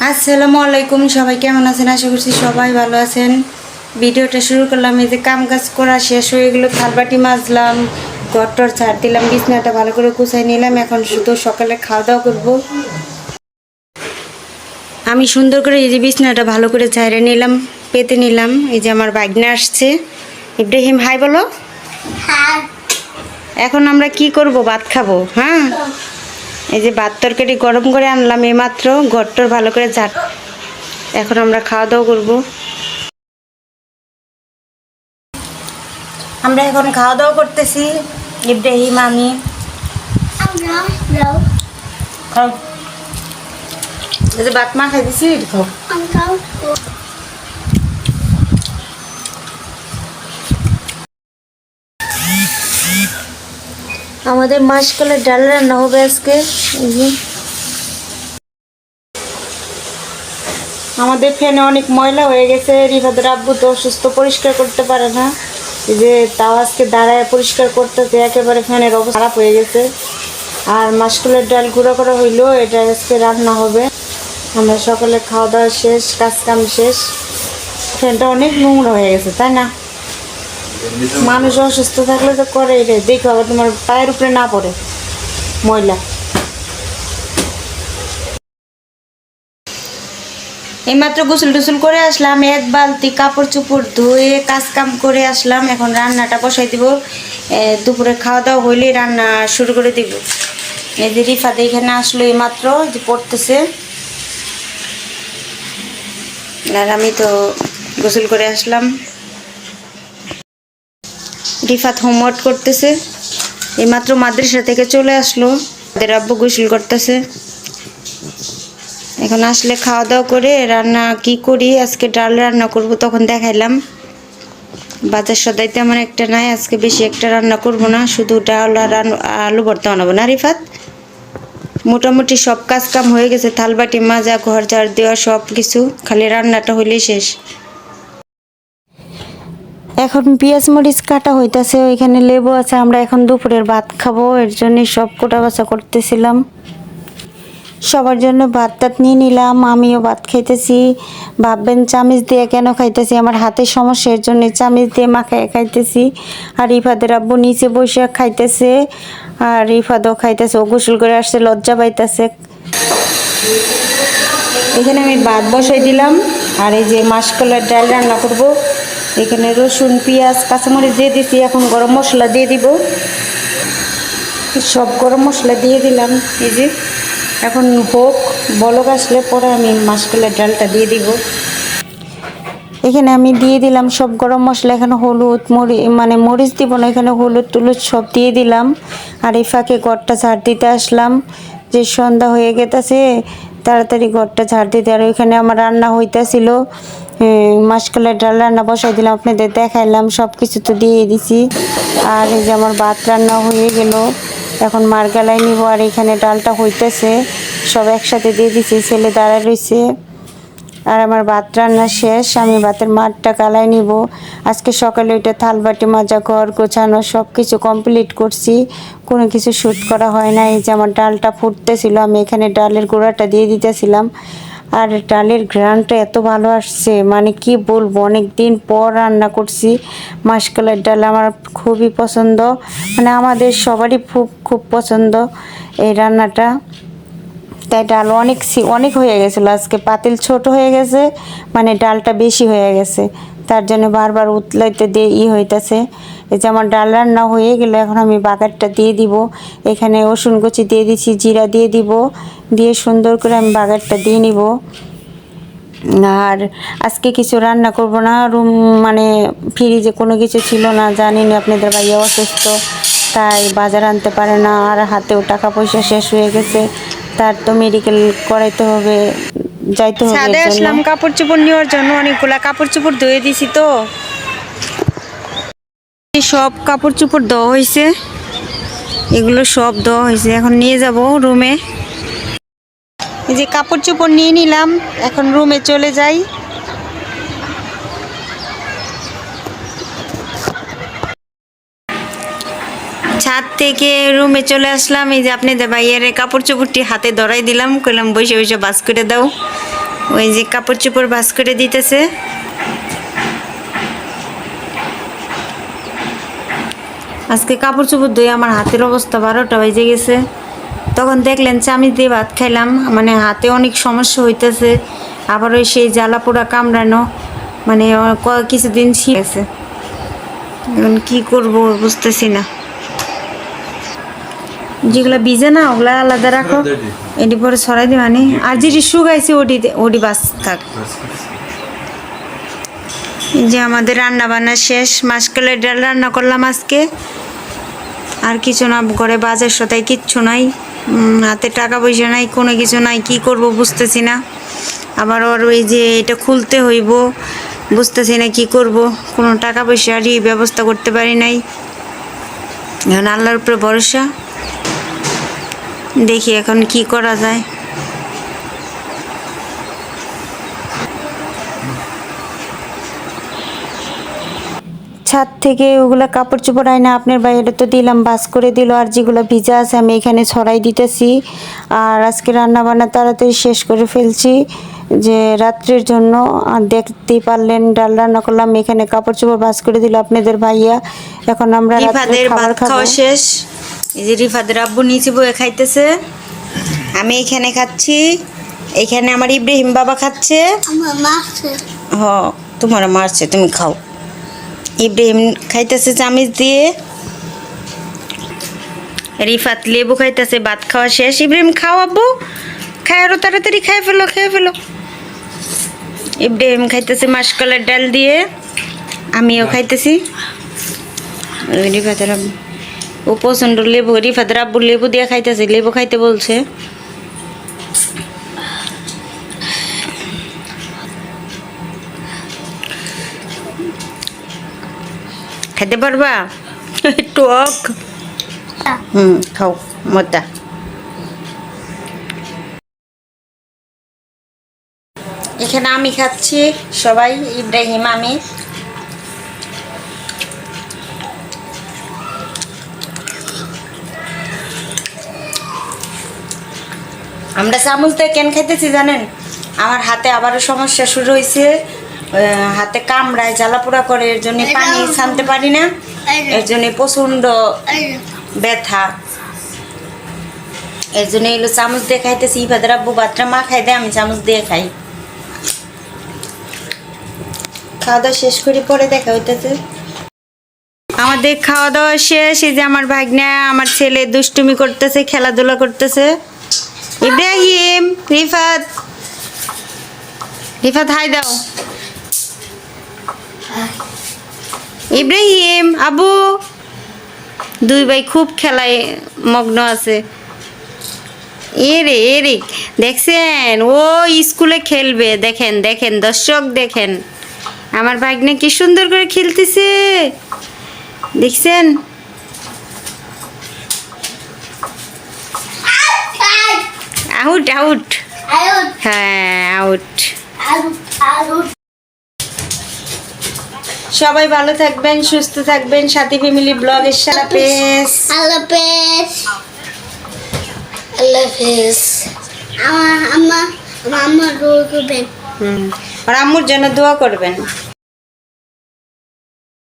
আসসালামু আলাইকুম সবাই কেমন আছেন? আশা করছি সবাই ভালো আছেন। ভিডিওটা শুরু করলাম এই যে কাম কাজ করা শেষ হয়ে গেলো থালবাটি মাজলাম ঘরটর ছাড় দিলাম বিছনাটা ভালো করে গুছাই নিলাম এখন শুধু সকালে খাওয়া দাওয়া করব। আমি সুন্দর করে এই যে বিছনাটা ভালো করে ঝাড়ে নিলাম পেতে নিলাম এই যে আমার বাগনা আসছে। ইব্রাহিম হাই বলো। এখন আমরা কি করব? ভাত খাব হ্যাঁ? এই যে ভাত তরকারি গরম করে আনলাম এই এইমাত্র ঘরটর ভালো করে ঝাট এখন আমরা খাওয়া দাওয়া করব। আমরা এখন খাওয়া দাওয়া করতেছি ইব্রাহিম আমি। খাও। এই যে ভাত মা খাই দিছি খাও আমাদের মাসকলের ডাল রান্না হবে আজকে। আমাদের ফ্যানে অনেক ময়লা হয়ে গেছে, রিফাদের আব্বু তো অসুস্থ, পরিষ্কার করতে পারে না। যে তাও আজকে দাঁড়ায় পরিষ্কার করতেছে, একেবারে ফ্যানের অবস্থা খারাপ হয়ে গেছে। আর মাসকলের ডাল গুঁড়ো করা হইল, এটা আজকে রান্না হবে। আমরা সকালে খাওয়া দাওয়া শেষ, কাজ কাম শেষ। ফ্যানটা অনেক নোংরা হয়ে গেছে, তাই না? মানুষ অসুস্থ থাকলে তো করে রে। দেখো আবার তোমার পায়ের উপরে না পড়ে ময়লা। এইমাত্র গোসল টুসল করে আসলাম, এক বালতি কাপড় চোপড় ধুয়ে কাজ কাম করে আসলাম। এখন রান্নাটা বসাই দিব। দুপুরে খাওয়া দাওয়া হইলে রান্না শুরু করে দিব। এই যে রিফাদ এখানে আসলো এইমাত্র যে পড়তেছে। আর আমি তো গোসল করে আসলাম। রিফাত হোমওয়ার্ক করতেছে। এইমাত্র মাদ্রাসা থেকে চলে আসলো। ওদের আব্বু গোসল করতেছে। এখন আসলে খাওয়া দাওয়া করে রান্না কি করি, আজকে ডাল রান্না করব তখন দেখাইলাম। বাজার সদাই তেমন একটা নাই, আজকে বেশি একটা রান্না করব না, শুধু ডাল আর আলু- ভর্তা বানাবো। না রিফাত? মোটামুটি সব কাজ কাম হয়ে গেছে, থালবাটি মাজা, ঘর ঝাড় দেওয়া সব কিছু খালি রান্নাটা হইলেই শেষ। এখন পেঁয়াজ মরিচ কাটা হইতাছে, ওইখানে লেবু আছে, আমরা এখন দুপুরের ভাত খাব, এর জন্য সব কোটা বাছা করতেছিলাম। সবার জন্য ভাত টাত নিয়ে নিলাম, আমিও ভাত খাইতেছি। ভাববেন চামিচ দিয়ে কেন খাইতেছি, আমার হাতের সমস্যা, এর জন্য চামিচ দিয়ে মাখায় খাইতেছি। আর ইফাদের আব্বু নিচে বসে খাইতেছে, আর ইফাদও খাইতেছে, ও গোসল করে আসছে লজ্জা পাইতেছে। এখানে আমি ভাত বসাই দিলাম, আর এই যে মাসকলার ডাল রান্না করব। এখানে রসুন, পেঁয়াজ, কাঁচামরিচ দিয়ে দিছি। এখন গরম মশলা দিয়ে দিব। সব গরম মশলা দিয়ে দিলাম। এই যে, এখন হোক, বলক আসলে পরে আমি মাসকলার ডালটা দিয়ে দিব। এখানে আমি দিয়ে দিলাম সব গরম মশলা। এখানে হলুদ, মরি মানে মরিচ দিব না, এখানে হলুদ, টুলুদ সব দিয়ে দিলাম। আর এই ফাঁকে ঘরটা ঝাড় দিতে আসলাম। যে সন্ধ্যা হয়ে গেতেছে, তাড়াতাড়ি ঘরটা ঝাড় দিতে। আর ওইখানে আমার রান্না হইতেছিল। মাসকলার ডাল রান্না বসাই দিলাম, আপনাদের দেখাইলাম সব কিছু তো দিয়ে দিছি। আর এই যে আমার ভাত রান্না হয়ে গেল, এখন মার গালায় নিব, আর এখানে ডালটা হইতেছে, সব একসাথে দিয়ে দিছি, ছেলে দাঁড়ায় রয়েছে আর আমার ভাত রান্না শেষ, আমি ভাতের মাঠটা কালাই নিব। আজকে সকালে ওইটা থালবাটি, মাজা ঘর গোছানো সব কিছু কমপ্লিট করছি। কোনো কিছু শ্যুট করা হয় না এই যে আমার ডালটা ফুটতেছিল, আমি এখানে ডালের গোড়াটা দিয়ে দিতেছিলাম। আর ডালের ঘ্রাণটা এত ভালো আসছে মানে কি বলব অনেক দিন পর রান্না করছি। মাসকলার ডাল আমার খুবই পছন্দ মানে আমাদের সবারই খুব খুব পছন্দ এই রান্নাটা। তাই ডাল অনেক অনেক হয়ে গেছিল আজকে, পাতিল ছোট হয়ে গেছে মানে ডালটা বেশি হয়ে গেছে। তার জন্য বারবার উতলাইতে দিয়ে ই হইতাছে। এই যে আমার ডাল রান্না হয়ে গেলে, এখন আমি বাগারটা দিয়ে দিব। এখানে রসুন কুচি দিয়ে দিছি, জিরা দিয়ে দিব। দিয়ে সুন্দর করে আমি বাগারটা দিয়ে নিব। আর আজকে কিছু রান্না করব না, রুম মানে ফ্রিজে কোনো কিছু ছিল না, জানি না, আপনাদের ভাইয়া অসুস্থ, তাই বাজার আনতে পারে না, আর হাতেও টাকা পয়সা শেষ হয়ে গেছে, তার তো মেডিকেল করাইতে হবে। যাইতে হবে ছাদে আসলাম কাপড় চোপড় নেওয়ার জন্য অনেকগুলা কাপড় চোপড় ধুয়ে দিছি তো। সব কাপড় চোপড় দেওয়া হয়েছে এগুলো সব দেওয়া হয়েছে এখন নিয়ে যাব রুমে। এই যে কাপড় চোপড় নিয়ে নিলাম এখন রুমে চলে যাই ছাদ থেকে রুমে চলে আসলাম। এই যে আপনি ভাইয়ের কাপড় চোপড়টি হাতে ধরাই দিলাম। কইলাম, বসে বসে বাস করে দাও। ওই যে কাপড় চোপড় ভাস করে দিতেছে। আজকে কাপড় চোপড় ধুয়ে আমার হাতের অবস্থা বারোটা বেজে গেছে। তখন দেখলেন চামি দিয়ে ভাত খাইলাম। মানে হাতে অনেক সমস্যা হইতেছে। আবার ওই সেই জ্বালা পোড়া কামড়ানো মানে কিছুদিন শিখেছে এখন কি করব বুঝতেছি না। যেগুলো ভিজে না ওগুলা আলাদা রাখো। এটি পরে ছড়াই দিবানি আর যেটি শুকাইছে ওটি ওটি বাস থাক। এই যে আমাদের রান্না বান্না শেষ। মাসকলের ডাল রান্না করলাম আজকে। আর কিছু না ঘরে বাজার সদাই কিচ্ছু নাই। হাতে টাকা পয়সা নাই কোনো কিছু নাই কি করব বুঝতেছি না। আবার ওর ওই যে এটা খুলতে হইব বুঝতেছি না কি করব। কোনো টাকা পয়সারই ব্যবস্থা করতে পারি নাই। এখন আল্লাহর উপরে ভরসা। দেখি এখন কি করা যায়। ছাদ থেকে ওগুলো কাপড় চোপড় আয় না আপনার বাইরে তো দিলাম, বাস করে দিল, আর যেগুলো ভিজা আছে আমি এখানে ছড়াই দিতেছি। আর আজকে রান্না বান্না তাড়াতাড়ি শেষ করে ফেলছি, যে রাত্রির জন্য আর দেখতেই পারলেন, ডাল রান্না করলাম, এখানে কাপড় চোপড় বাস করে দিল আপনাদের ভাইয়া। এখন আমরা খাবার খাওয়া শেষ। এই যে রিফাদের আব্বু নিচে বয়ে খাইতেছে আমি এখানে খাচ্ছি এখানে আমার ইব্রাহিম বাবা খাচ্ছে। হ তোমার মারছে তুমি খাও। ইব্রাহিম খাইতেছে চামিচ দিয়ে। রিফাত লেবু খাইতেছে ভাত খাওয়া শেষ। ইব্রাহিম খাও আব্বু। খাই আরও তাড়াতাড়ি খাই ফেলো খেয়ে ফেলো। ইব্রাহিম খাইতেছে মাসকলার ডাল দিয়ে। আমিও খাইতেছি। রিফাতের আব্বু। ও প্রচণ্ড লেবু রিফাতের আব্বু লেবু দিয়ে খাইতেছে, লেবু খাইতে বলছে। খেতে পারবা? টক হুম, খাও মজা এখানে আমি খাচ্ছি, সবাই, ইব্রাহিম, আমি। আমরা চামচ দিয়ে কেন খাইতেছি জানেন? আমার হাতে আবারও সমস্যা শুরু হয়েছে হাতে কামড়ায় জ্বালাপোড়া করে এর জন্য পানি ছানতে পারি না। এর জন্য প্রচণ্ড ব্যথা। এর জন্য এগুলো চামচ দিয়ে খাইতেছি। ইফাদের আব্বু বাতরা মা খাই দেয় আমি চামচ দিয়ে খাই। খাওয়া দাওয়া শেষ করে পরে দেখা হইতেছে। আমাদের খাওয়া দাওয়া শেষ। এই যে আমার ভাগ্না আমার ছেলে দুষ্টুমি করতেছে খেলাধুলা করতেছে। ইব্রাহিম, রিফাত। রিফাত, হাই দাও। ইব্রাহিম, আবু। দুই ভাই খুব খেলায় মগ্ন আছে। এরে এরে দেখছেন? ও স্কুলে খেলবে। দেখেন দেখেন, দর্শক দেখেন। আমার ভাগ্নে কি সুন্দর করে খেলতেছে। দেখছেন? আউট আউট হ্যাঁ আউট সবাই ভালো থাকবেন সুস্থ থাকবেন। সাথী ফ্যামিলি ব্লগের সাথে আল্লাহ হাফেজ আল্লাহ হাফেজ আমার আমার আমার রোগ হবে আর আম্মুর জন্য দোয়া করবেন।